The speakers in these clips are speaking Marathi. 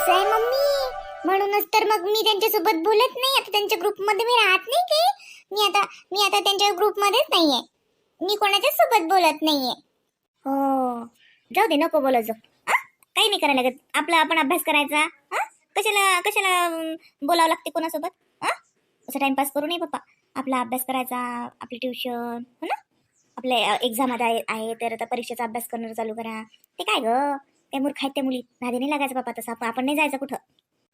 असं आहे मम्मी? म्हणूनच तर मग मी त्यांच्यासोबत बोलत नाही. आता त्यांच्या ग्रुपमध्ये मी राहत नाही की? मी आता मी आता त्यांच्या ग्रुपमध्येच नाहीये. मी कोणाच्याच सोबत बोलत नाहीये. हो. जाऊ दे नको बोला जाऊ. काही नाही करायला लागत. आपला आपण अभ्यास करायचा. कशाला कशाला बोलावं लागते कोणासोबत? हां असं टाइमपास करू नये पप्पा. आपला अभ्यास करायचा आपली ट्युशन हो ना? आपल्या एक्झाम आता आहे तर आता परीक्षेचा अभ्यास करणं चालू करा. ते काय गं? त्या मूर्ख आहेत त्या मुली. नादी नाही लागायचं पप्पा तसं. आपण आपण नाही जायचं कुठं?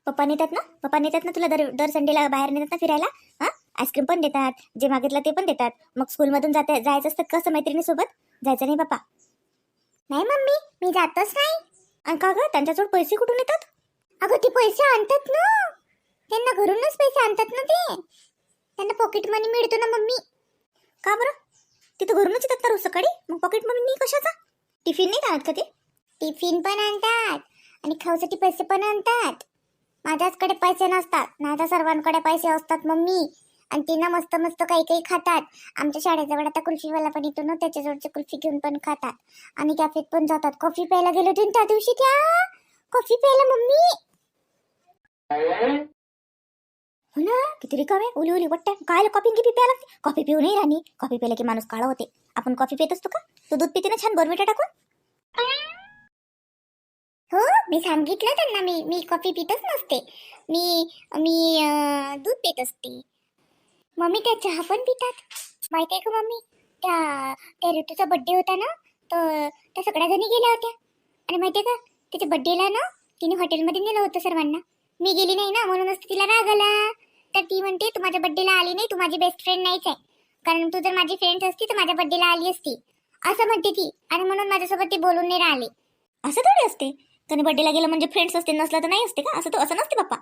पप्पा नेतात ना? पप्पा नेतात ना तुला दर दर संडेला बाहेर नेतात ना फिरायला? हा? आईस्क्रीम पण देतात. जे मागितलं ते पण देतात. मग स्कूलमधून जाता जायचं असतं कसं मैत्रिणीसोबत? जायचं नाही पप्पा नाही मम्मी मी जातच नाही. आणि का ग? त्यांच्याजवळ पैसे कुठून येतात? अगं ते पैसे आणतात ना. त्यांना घरूनच पैसे आणतात ना ते. त्यांना पॉकेट मनी मिळतो ना मम्मी. का बरं? तिथं घरूनच येतात तर रोज सकाळी? मग पॉकेट मनी कशाचा? टिफिन नाही आणत का ते? टिफिन पण आणतात आणि खाऊसाठी पैसे पण आणतात. माझ्याचकडे पैसे नसतात. माझ्या सर्वांकडे पैसे असतात मम्मी. आणि ते ना मस्त मस्त काही काही खातात. आमच्या शाळेजवळ आता कुल्फीवाला पण येतो ना त्याच्याजवळची कुल्फी घेऊन पण खातात. आणि कॅफेत पण जातात. कॉफी प्यायला गेलो होते त्या दिवशी त्या? कॉफी प्यायला मम्मी? हो ना? किती रिकामे उली उली वाटतं काय कॉफी किती प्यायला? लागते कॉफी पिऊ नाही राणी. कॉफी प्यायला की माणूस काळा होते. आपण कॉफी पित असतो का? तू दूध पिते ना छान? बरमिटा टाकून? हो मी सांगितलं त्यांना मी मी कॉफी पितच नसते. मी मी अं, दूध पित असते. मम्मी त्या चहा पण पितात. माहिती आहे का मम्मी? त्या त्या ऋतूचा बड्डे होता ना तर त्या सगळ्या जणी गेल्या होत्या. आणि माहिती आहे का? तिच्या बड्डेला ना तिने हॉटेलमध्ये नेलं होतं सर्वांना. मी गेली नाही ना म्हणूनच तिला राग आला. तर ती म्हणते तू माझ्या बड्डेला आली नाही तू माझी बेस्ट फ्रेंड नाहीच आहे. कारण तू जर माझी फ्रेंड असती तर माझ्या बड्डेला आली असती. असं म्हणते ती. आणि म्हणून माझ्यासोबत ती बोलून नाही राहिली. असं थोडी असते. त्याने बर्थडेला गेलं म्हणजे फ्रेंड्स असते नसलं तर नाही असते का? असं तर असं नसते पप्पा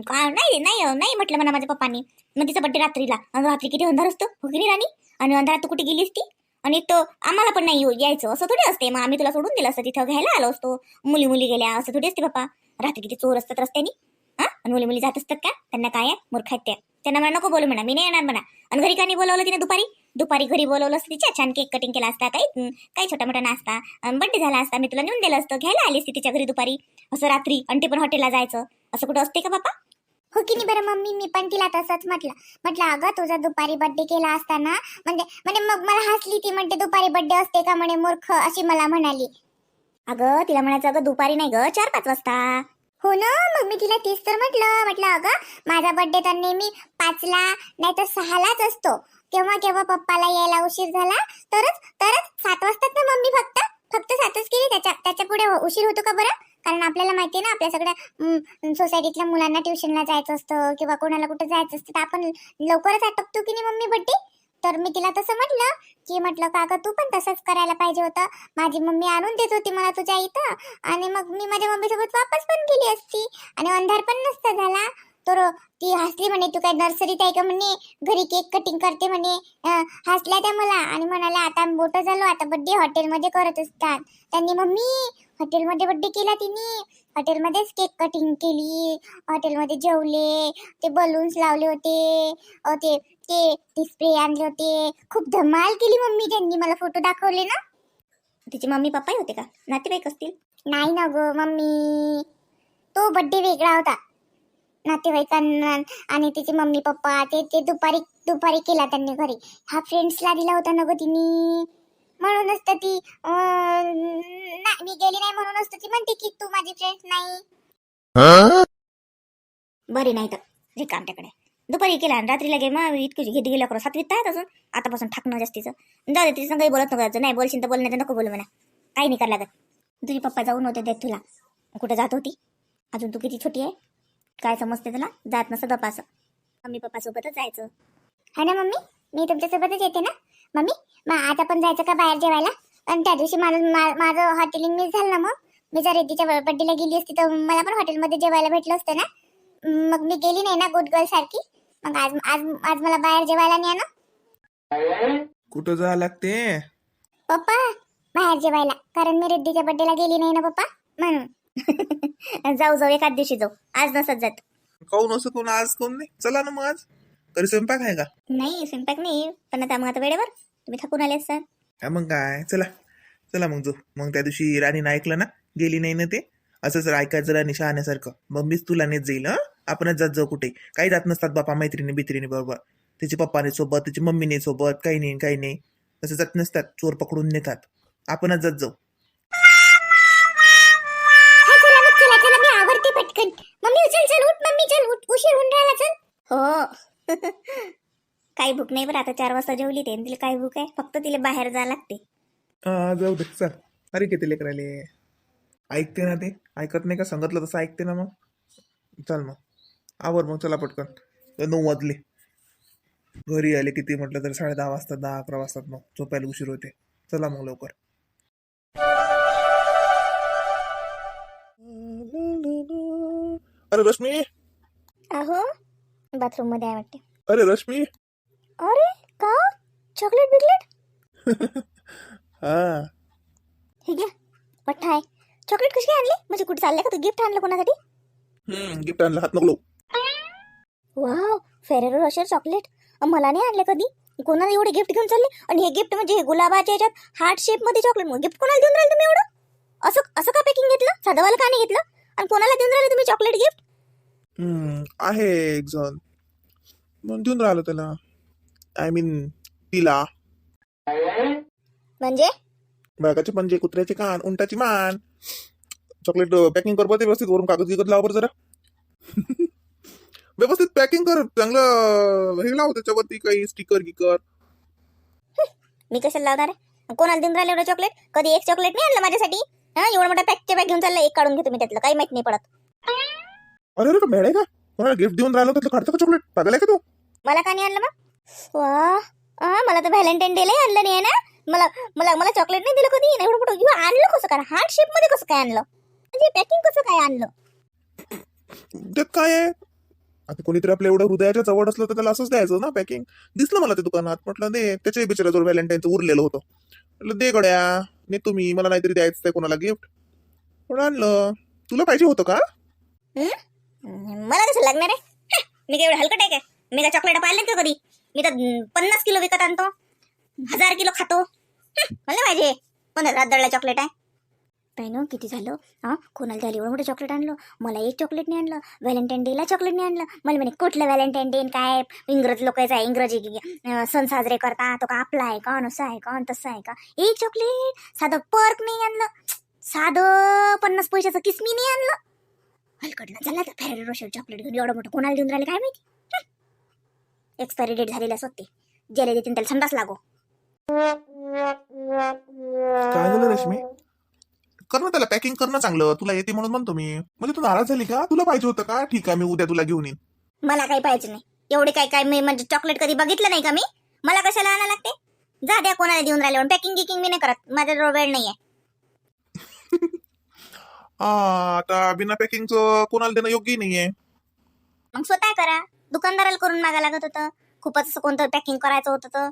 का- नाही नाही नाही म्हटलं म्हणा माझ्या पप्पानी. मग तिचा बड्डे रात्रीला. रात्री किती अंधार असतो? हो की राणी. आणि अंधारात तू कुठे गेली असती आणि तो तर आम्हाला पण नाही येऊ- यायचं. असं थोडी असते. मग आम्ही तुला सोडून दिलं असतं. तिथं घ्यायला आलो असतो. मुली मुली गेल्या. असं थोडी असते पप्पा रात्री किती चोर असतात रस्त्यानी. हा? आणि मुली मुली जात असतात का? त्यांना काय आहे? मूर्खात त्या. त्यांना म्हणा नको बोलू म्हणा. मी नाही येणार म्हणा. आणि घरी का नाही बोलवलं तिने दुपारी? दुपारी घरी बोलवलं असतं तिच्या छान केक कटिंग केला असता काही काही छोटा मोठा नाश्ता? बड्डे झाला असता मी तुला नेऊन दिलं असतं. घ्यायला आली असती तिच्या घरी दुपारी. असं रात्री आणि ते पण हॉटेलला जायचं. असं कुठं असते का बापा हो की नाही बरं मम्मी मी पण तिला तसंच म्हटलं. म्हटलं अगं तुझा दुपारी बर्थडे केला असताना म्हणजे म्हणजे मग मला हसली ती म्हणते दुपारी बर्थडे असते का? म्हणे मूर्ख अशी मला म्हणाली. अगं तिला म्हणायचं अगं दुपारी नाही ग चार पाच वाजता. हो ना मग मी तिला तेच तर म्हटलं. म्हटलं अगं माझा बर्थडे तर नेहमी पाचला नाही तर सहालाच असतो. केव्हा केव्हा पप्पाला यायला उशीर झाला तरच तरच सात वाजतात ना मम्मी फक्त? फक्त सातच केली? त्याच्या त्याच्या पुढे उशीर होतो का बरं? कारण आपल्याला माहिती आहे ना आपल्या सगळ्या सोसायटीतल्या मुलांना ट्युशनला जायचं असतं किंवा कोणाला कुठं जायचं असतं तर आपण लवकरच आटपतो की नाही मम्मी बड्डी? तर मी तिला तसं म्हटलं की म्हटलं का गं तू पण तसंच करायला पाहिजे होतं. माझी मम्मी आणून देत होती मला तुझ्या इथं. आणि मग मी माझ्या मम्मीसोबत वापस पण गेली असती. आणि अंधार पण नसता झाला. तर ती हसली म्हणे तू काय नर्सरीत आहे का म्हणे? घरी केक कटिंग करते म्हणे. हसल्या त्या मला आणि म्हणाल्या आता मोठं झालो आता बड्डे हॉटेलमध्ये करत असतात. त्यांनी मम्मी हॉटेलमध्ये बड्डे केला तिने. हॉटेलमध्येच केक कटिंग केली. हॉटेलमध्ये जेवले ते बलून्स लावले होते. ते ते स्प्रे आणले होते. खूप धमाल केली मम्मी त्यांनी. मला फोटो दाखवले ना. तिची मम्मी पप्पाही होते का? नातेवाईक असतील? नाही ना गो मम्मी. तो बड्डे वेगळा होता. नातेवाईकांना आणि तिचे मम्मी पप्पा ते ते दुपारी दुपारी केला त्यांनी घरी. हा फ्रेंड्सला दिला होता ना गो तिने. म्हणूनच तर ती अं, ना- मी गेली नाही म्हणूनच तर ती म्हणते की तू माझी फ्रेंड नाही. बरी नाही तर रिकाम त्याकडे दुपारी केला आणि रात्रीला गे मग इतकी घेत गेल्या करू सातवीत आहेत अजून आतापासून ठाकणं जास्तीचं. जाऊ दे तिच्या काही बोलत नको जायचं. नाही बोलशील तर बोलण्याचं नको बोलू म्हणा. काही नाही करायला लागत. तुझी पप्पा जाऊन होते देत तुला. कुठं जात होती? अजून तू किती छोटी आहे? काय समजते तुला? जात नसतं दपास मम्मी पप्पासोबतच जायचं. हा ना मम्मी? मी तुमच्यासोबतच येते ना? मम्मी मग आज आपण जायचं का बाहेर जेवायला? आणि त्या दिवशी माझं मा- माझं हॉटेलिंग मिस झालं ना मग? मी जर रेतीच्या बड्डेला गेली असती तर मला पण हॉटेलमध्ये जेवायला भेटलं असतं ना? मग मी गेली नाही ना गुड गर्ल सारखी? मग आज आज आज मला बाहेर जेवायला न्या ना कुठं जा लागते पप्पा बाहेर जेवायला. कारण मी रेड्डीच्या बड्डेला गेली नाही ना पप्पा? म्हणून. जाऊ जाऊ एखाद दिवशी जाऊ. आज नसत जात. काऊन असं कोण आज कोण नाही? चला ना मग आज. तरी स्वयंपाक आहे का? नाही स्वयंपाक नाही. पण आता मग आता वेळेवर. तुम्ही थकून आले असतात हा मग काय? चला. चला मग जो मग त्या दिवशी राणीनं ऐकलं ना? गेली नाही ना ते? असं जर ऐकायचं जरा शहाण्यासारखं मग मीच तुला नेत जाईल हा? आपणच जात जाऊ कुठे? काही जात नसतात बापा मैत्रिणी बित्रिणी बरोबर. त्याची पप्पाने सोबत त्याची मम्मीने सोबत काही नाही काही नाही. तसं जात नसतात. चोर पकडून नेतात. आपणच जात जाऊ. मम्मी उचल चल उठ मम्मी चल उठ उशीर होऊन राहिला चल. हो. काही भूक नाही बरं आता चार वाजता जेवली ते तिला काही भूक आहे फक्त तिला बाहेर जावं लागते. हा जाऊ दे चल. अरे किती लेकराले ऐकते ना ते ऐकत नाही का? सांगितलं तसं ऐकते ना मग. चल मग. आवर मग चला पटकन. नऊ वाजले. घरी आले किती म्हटलं तर साडे दहा वाजता दहा अकरा वाजतात मग. झोपायला उशीर होते. चला मग लवकर. अरे रश्मी. अहो बाथरूममध्ये आहे वाटते. अरे रश्मी. अरे का? चॉकलेट बिकलेट हा. हे घ्या पठ्ठा आहे. चॉकलेट कशी काय आणली? म्हणजे कुठे चालले का तू? गिफ्ट आणलं कोणासाठी? हम्म गिफ्ट आणलं हात नको वाव फेरेरो रशर चॉकलेट अं, मला नाही आणले कधी. कोणाला एवढे गिफ्ट घेऊन चालले? आणि हे गिफ्ट म्हणजे हे गुलाबाच्या याच्यात हार्ट शेपमध्ये चॉकलेट गिफ्ट कोणाला देऊन राहिले तुम्ही एवढं? असं असं का पॅकिंग घेतलं? साधंवालं का नाही घेतलं? आणि कोणाला देऊन राहिले तुम्ही चॉकलेट गिफ्ट हम्म आहे एक जण. मग देऊन राहिलो त्याला. आय मीन तिला. म्हणजे? बागाचे पंजे कुत्र्याचे कान उंटाची मान. चॉकलेट पॅकिंग कर बरं ते व्यवस्थित वरून कागद गिगद लाव बरं जरा. व्यवस्थित पॅकिंग कर चांगलं हे लाव त्याच्यावरती काही स्टिकर गिकर. मी कशाला लावणार आहे? कोणाला देऊन राहिले एवढं चॉकलेट कधी एक चॉकलेट नाही आणलं माझ्यासाठी? हा एवढं मोठा पॅकच्या बॅग घेऊन चाललं एक काढून घेतो मी त्यातलं काही माहीत नाही पडत. अरे अरे का मेळ आहे का? कोणाला गिफ्ट देऊन राहिलो त्यातलं काढतं का चॉकलेट पागल आहे का तू? मला का नाही आणलं मग? वा आ, मला तर व्हॅलेंटाईन डेला आणलं नाही ना? मला मला मला चॉकलेट नाही दिलं कधी? एवढं मोठं किंवा आणलं कसं काय? हार्ट शेपमध्ये कसं काय आणलं? म्हणजे पॅकिंग कसं काय आणलं? त्यात काय आहे? आता कोणीतरी आपल्या एवढं हृदयाच्या जवळ असलं तर त्याला असंच द्यायचं ना पॅकिंग दिसलं मला ते दुकानात. म्हटलं दे. त्याच्या बिचाराजवळ व्हॅलेंटाईनचं उरलेलं होतं. म्हटलं दे गड्या. ने तुम्ही मला नाहीतरी द्यायचं आहे कोणाला गिफ्ट पण आणलं. तुला पाहिजे होतं का? मला कसं लागणार आहे? मी काय एवढं हलकट आहे काय? मी काय चॉकलेट पाहिले का कधी? मी तर पन्नास किलो विकत आणतो. हजार किलो खातो. हं, मला नाही पाहिजे चॉकलेट आहे. बहिणो किती झालं? हा कोणाला झालं? एवढं मोठं चॉकलेट आणलं? मला एक चॉकलेट नाही आणलं. व्हॅलेंटाईन डेला चॉकलेट नाही आणलं. मला म्हणे कुठलं व्हॅलेंटाईन डे काय? इंग्रज लोकांचा आहे इंग्रजी सण साजरे करता. तो का आपला आहे का? असं आहे का? तसं आहे का? एक चॉकलेट साधं पर्क नाही आणलं. साधं पन्नास पैशाचं किसमी नाही आणलं. हलकडला झाला तर फॅरेरो रोशर चॉकलेट घेऊन एवढं मोठं कोणाला देऊन राहिले काय माहिती? एक्सपायरी डेट झालेली असते ज्याला देतील त्याला संडास लागो. काय झालं रश्मी? कर ना त्याला पॅकिंग करणं चांगलं. तुला येते म्हणून म्हणतो मी. म्हणजे तू नाराज झाली का? तुला पाहिजे होतं का? ठीक आहे मी उद्या तुला घेऊन येईन. मला काही पाहिजे नाही. एवढे काय काय मी म्हणजे चॉकलेट कधी बघितलं नाही का मी? मला कशाला आणायला लागते? जा द्या कोणाला देऊन राहिले पॅकिंग गिकिंग मी नाही करत. माझ्याजवळ वेळ नाहीये. हा आता बिना पॅकिंगचं कोणाला देणं योग्य नाहीये. मग स्वतः करा. दुकानदाराला करून मागा लागत होतं. खूपच असं कोणतं पॅकिंग करायचं होतं तर.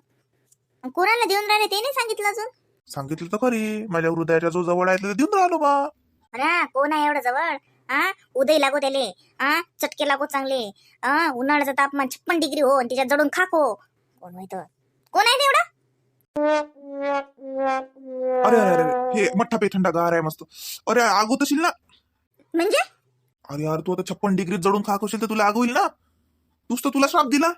मग कोणाला देऊन राहिले ते नाही सांगितलं अजून? सांगितलं तर खरी. माझ्या हृदयाच्या जो जवळ आहे त्याला देऊन राहिलो बा. अरे कोण आहे एवढं जवळ? आ? उदय लागो त्याले. आ? चटके लागो चांगले. आ? उन्हाळ्याचं तापमान छप्पन डिग्री हो आणि तिच्यात जडून खाको कोण माहीत कोण आहे ते एवढं? अरे अरे अरे हे मठ्ठा पे थंडा गार आहे मस्त. अरे आग होत असेल ना? म्हणजे? अरे यार तू आता छप्पन डिग्रीत जडून खाक असेल तर तुला आग होईल ना? तूच तर तुला श्राप दिला.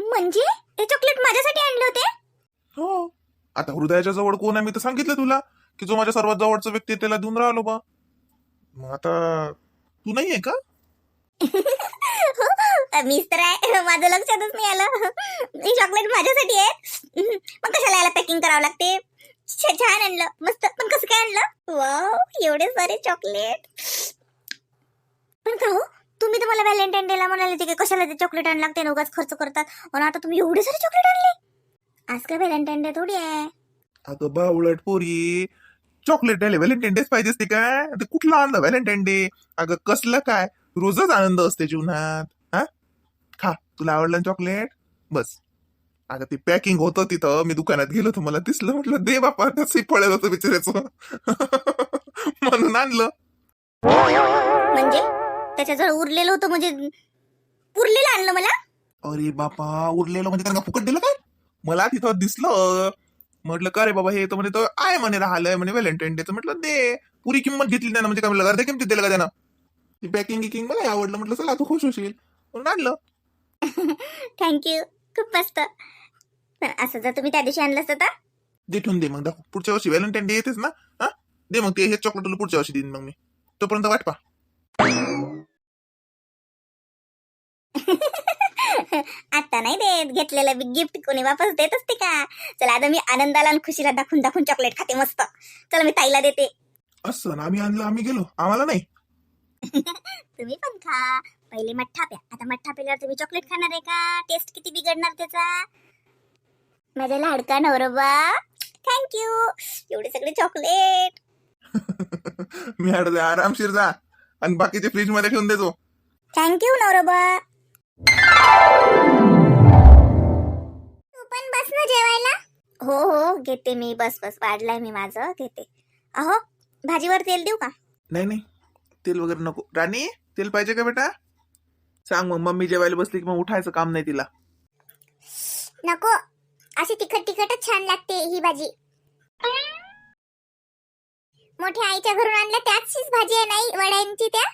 म्हणजे? ते चॉकलेट माझ्यासाठी आणले होते? हो. आता हृदयाच्या जवळ कोण आहे मी तर सांगितलं तुला की जो माझ्या सर्वात जवळचा व्यक्ती आहे त्याला देऊन राहिलो बा. मग आता तू नाही आहे का मीच तर आहे. माझं लक्षातच नाही आलं. हे चॉकलेट माझ्यासाठी आहे. मग कशाला याला पॅकिंग करावं लागते? छ- छान आणलं. मस्त. पण कसं काय आणलं? वाव एवढे सारे चॉकलेट पण का हो तुम्ही तर मला व्हॅलेंटाईन डेला म्हणाले होते की कशाला ते चॉकलेट आण लागते उगाच खर्च करतात. आणि आता तुम्ही एवढे सारे चॉकलेट आणले. आज काय व्हॅलेंटाईन डे थोडी आहे. अगं बा उलट पोरी. चॉकलेट आले व्हॅलेंटाईन डेच पाहिजे असते काय? ते कुठला आणलं व्हॅलेंटाईन डे अगं कसलं काय? रोजच आनंद असते जीवनात. खा तुला आवडलं चॉकलेट? बस. अगं ते पॅकिंग होतं तिथं मी दुकानात गेलो तर मला दिसलं म्हटलं दे बापा तसंही पळेल होतं बिचारायचं म्हणून आणलं. म्हणजे? त्याच्याजवळ उरलेलं होतं म्हणजे उरलेलं आणलं मला? अरे बापा उरलेलं म्हणजे त्यांना फुकट दिलं काय? मला तिथं दिसलं. म्हटलं का रे बाबा हे तर म्हणे तो आहे म्हणे राहिलंय म्हणे व्हॅलेंटाईन डेचं म्हटलं दे. पुरी किंमत घेतली त्यानं म्हणजे काय म्हणलं अर्ध्या किमतीत दिलं का त्यानं? ती पॅकिंग गिकिंग मला आवडलं म्हटलं चला तू खुश होशील. म्हणून आणलं. थँक्यू खूप मस्त. पण असं जर तुम्ही त्या दिवशी आणलं असतं तर? दे ठेवून दे मग दाखव. पुढच्या वर्षी व्हॅलेंटाईन डे येतेच ना? हा? दे मग ते हे चॉकलेट तुला पुढच्या वर्षी देईन मग मी. तोपर्यंत वाट पा. आता नाही देत. घेतलेलं गिफ्ट कोणी वापस देत असते का? चला आता मी आनंदाला आणि खुशीला दाखवून दाखवून चॉकलेट खाते मस्त. चला मी ताईला देते. असं ना आम्ही आणलं आम्ही गेलो. आम्हाला नाही. तुम्ही पण खा. पहिले मठ्ठा प्या आता मठ्ठा पिल्यावर तुम्ही चॉकलेट खाणार आहे का? टेस्ट किती बिघडणार त्याचा? माझ्या लाडका नवरोबा थँक्यू एवढे सगळे चॉकलेट मी हडते आरामशीर जा. आणि बाकीचे फ्रीजमध्ये ठेवून देतो थँक्यू नवरोबा. तू पण बस ना जेवायला? हो हो. घेते मी. बस बस. वाढलाय मी माझं. घेते. अहो भाजीवर तेल देऊ का? नाही नाही. तेल वगैरे नको. राणी तेल पाहिजे का बेटा? सांग मग मम्मी जेवायला बसली की मग उठायचं काम नाही तिला. नको अशी तिखट तिखटच छान लागते ही भाजी. मोठ्या आईच्या घरून आणल्या त्याचीच भाजी आहे नाही वड्यांची त्या?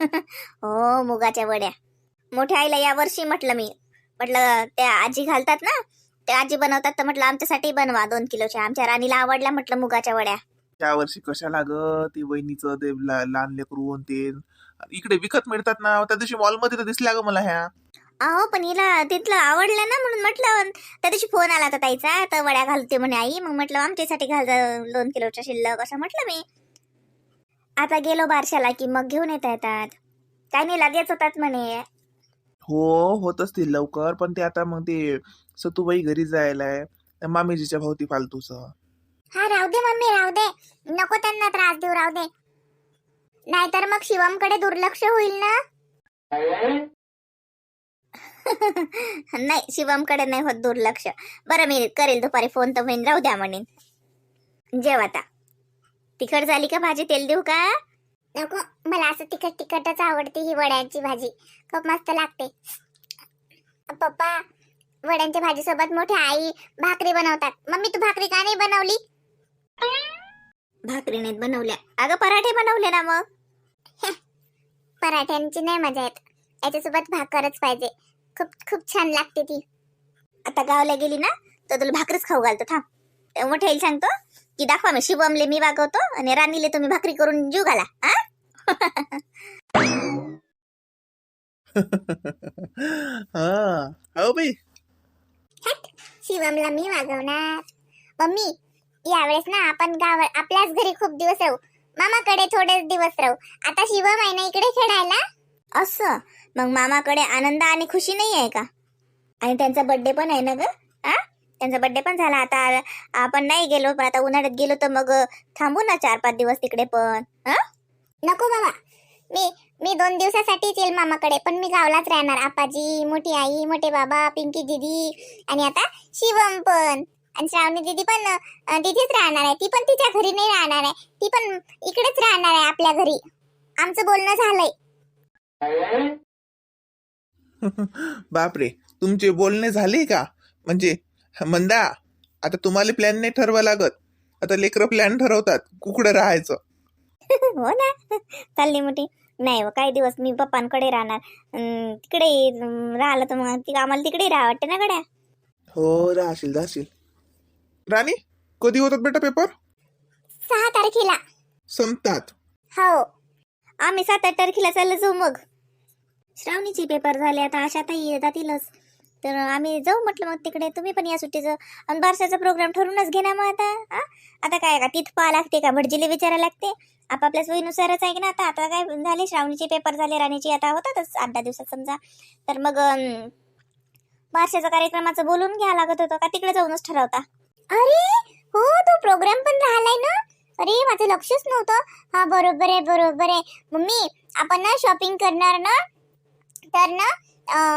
हो मुगाच्या वड्या. मोठ्या आईला या वर्षी म्हटलं मी. म्हटलं त्या आजी घालतात ना त्या आजी बनवतात तर म्हटलं आमच्यासाठी बनवा दोन किलोच्या. आमच्या राणीला आवडल्या म्हटलं मुगाच्या वड्या. त्या वर्षी कशाला ग ते वहिनीचं ते लहान लेकरू आणि ते इकडे विकत मिळतात ना त्या दिवशी मॉलमध्ये तर दिसल्या ग मला ह्या. अहो पण हिला तिथलं आवडलं ना म्हणून म्हटलं त्या दिवशी फोन आला होता ताईचा तर वड्या घालते म्हणे आई मग म्हटलं आमच्यासाठी घाल दोन किलोच्या शिल्लक असं म्हटलं मी. आता गेलो बारशाला की मग घेऊन येता येतात. काय नाही लगेच होतात म्हणे. हो होत असतील लवकर पण ते आता मग ते सतुबाई घरी जायला आहे मामीजीच्या भोवती फालतूच. हा राहू दे मम्मी राहू दे. नको त्यांना त्रास देऊ राहू दे. नाहीतर मग शिवमकडे दुर्लक्ष होईल ना? नाही शिवमकडे नाही होत दुर्लक्ष. बरं मी करेल दुपारी फोन तर होईन. राहू द्या म्हणेन. जेव आता तिखट झाली का भाजी? तेल देऊ का? नको. मला असं तिखट तिखटच आवडते ही वड्यांची भाजी. खूप मस्त लागते. पप्पा वड्यांच्या भाजी सोबत आई भाकरी बनवतात. मम्मी तू भाकरी का नाही बनवली? भाकरीने बनवल्या. अगं पराठे बनवले ना मग? पराठ्यांची नाही मजा येत. याच्यासोबत भाकरच पाहिजे. खूप खूप छान लागते ती. आता गावला गेली ना तर तुला भाकरीच खाऊ घालतो. थांब. मोठ्या आईला सांगतो की दाखवा मी शिवमले मी वागवतो आणि राणीले तुम्ही भाकरी करून जीव घाला हा? हा. हो बाई. शिवमला मी वागवणार. मम्मी यावेळेस ना आपण गाव आपल्याच घरी खूप दिवस राहू. मामाकडे थोडेच दिवस राहू. आता शिवम आहे ना इकडे खेळायला. असं? मग मामाकडे आनंद आणि खुशी नाही आहे का? आणि त्यांचा बर्थडे पण आहे ना ग? आ? त्यांचा बर्थडे पण झाला. आता आपण नाही गेलो पण आता उन्हाळ्यात गेलो तर मग थांबू ना चार पाच दिवस तिकडे पण. हा नको बाबा मी मी दोन दिवसासाठीच येईल मामाकडे पण मी गावलाच राहणार. आपाजी मोठी आई मोठे बाबा पिंकी दीदी आणि आता शिवम पण. आणि श्रावणी दीदी पण अं, तिथेच राहणार आहे. ती पण तिच्या घरी नाही राहणार आहे. ती पण इकडेच राहणार आहे आपल्या घरी. आमचं बोलणं झालंय. बापरे तुमचे बोलणे झाले का? म्हणजे मंदा आता तुम्हाला प्लॅन नाही ठरवा लागत. आता लेकरं प्लॅन ठरवतात कुकडं राहायचं. हो ना. चालली मोठी. नाही हो, काही दिवस मी पप्पांकडे राहणार. अं, तिकडे अं, राहिलं तर मग ती- आम्हाला तिकडे राहा वाटते ना गड्या? हो राहशील राहशील. राणी कधी होतात बेटा पेपर? सहा तारखेला. संपतात. हो. आम्ही सात आठ तारखेला चाललं जाऊ मग. श्रावणीचे पेपर झाले आता आशा ताई जातीलच. तर आम्ही जाऊ म्हटलं मग तिकडे तुम्ही पण या सुट्टीचं. आणि बारशाचा प्रोग्राम ठरूनच घे ना मग आता? आता काय का तिथं पाहा लागते का? भटजीला विचारायला लागते. आपापल्या सोयीनुसारच आहे की ना आता आता काय झाले? श्रावणीचे पेपर झाले राणीचे आता होतातच आठ दहा दिवसात समजा. तर मग अं, बारशाचा कार्यक्रमाचं बोलून घ्या लागत होतं का? तिकडे जाऊनच ठरवता. अरे हो तो प्रोग्राम पण राहिलाय ना? अरे माझं लक्षच नव्हतं. हा बरोबर आहे बरोबर आहे. मम्मी आपण ना शॉपिंग करणार ना? तर ना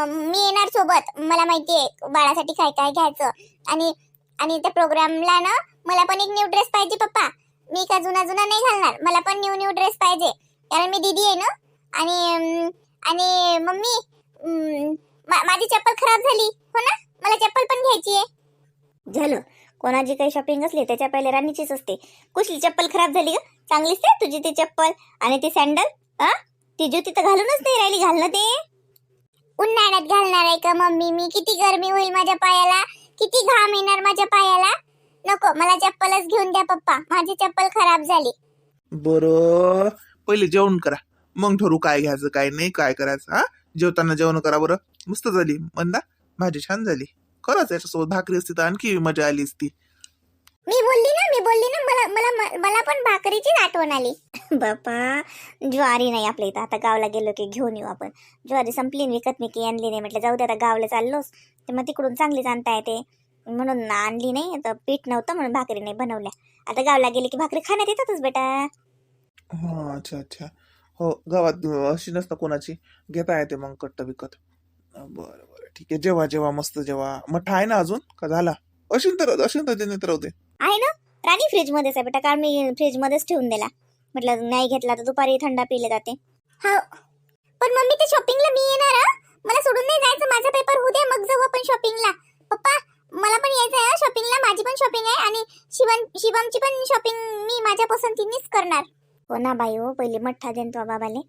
मी येणार सोबत. मला माहिती आहे बाळासाठी काय काय घ्यायचं. आणि आणि त्या प्रोग्रामला ना मला पण एक न्यू ड्रेस पाहिजे पप्पा. मी का जुना जुना नाही घालणार. मला पण न्यू न्यू ड्रेस पाहिजे. कारण मी दीदी आहे ना? आणि आणि मम्मी मा- माझी चप्पल खराब झाली. हो ना? मला चप्पल पण घ्यायची आहे झालं. कोणाची काही शॉपिंग असली त्याच्या पहिले राणीचीच असते. कुठली चप्पल खराब झाली ग. चांगलीच आहे तुझी ती चप्पल. आणि ती सँडल हा ती ज्योती तर घालूनच नाही राहिली घालणं ते. उन्हाळ्यात घालणार आहे का मम्मी? मी किती गरमी होईल माझ्या पायाला. किती घाम येणार माझ्या पायाला. नको मला चप्पलच घेऊन द्या पप्पा. माझी चप्पल खराब झाली. बरं पहिले जेवण करा. मग ठरू काय घ्यायचं काय नाही काय करायचं हा? जेवताना जेवण करा बरं. मस्त झाली मंदा. भाजी छान झाली. खरंच याच्यासोबत भाकरी असती तर आणखी मजा आली असती. मी बोलली ना मी बोलली ना मला मला मला पण भाकरीचीच आठवण आली. बापा ज्वारी नाही आपल्या इथं. आता गावला गेलो की घेऊन येऊ आपण. ज्वारी संपली विकत मी की आणली नाही. म्हटलं जाऊ दे आता गावला चाललोस तर मग तिकडून चांगलीच आणता येते. म्हणून आणली नाही. आता पीठ नव्हतं म्हणून भाकरी नाही बनवल्या. आता गावला गेली की भाकरी खाण्यात येतातच बेटा. हा अच्छा अच्छा. हो गावात अशी नसतं कोणाची. घेता येते मग कट्ट विकत बरं बरं. ठीक आहे जेव्हा जेव्हा मस्त जेव्हा. मठ्ठा आहे ना अजून? का झाला? अशीन तर अशीन तर देणे आहे ना? राणी फ्रीजमध्येच आहे बेटा कारण मी फ्रीजमध्येच ठेवून दिला. म्हटलं नाही घेतला तर दुपारी थंडा पिले जाते. हो. पण मम्मी ते शॉपिंगला मी येणार मला सोडून नाही जायचं. माझा पेपर होऊ दे मग जाऊ आपण शॉपिंगला पप्पा मला पण यायचं आहे शॉपिंगला माझी पण शॉपिंग आहे आणि शिवम शिवमची पण शॉपिंग मी माझ्या पसंतीनेच करणार. हो ना बाई हो पहिले मठ्ठा देन तो बाबाले.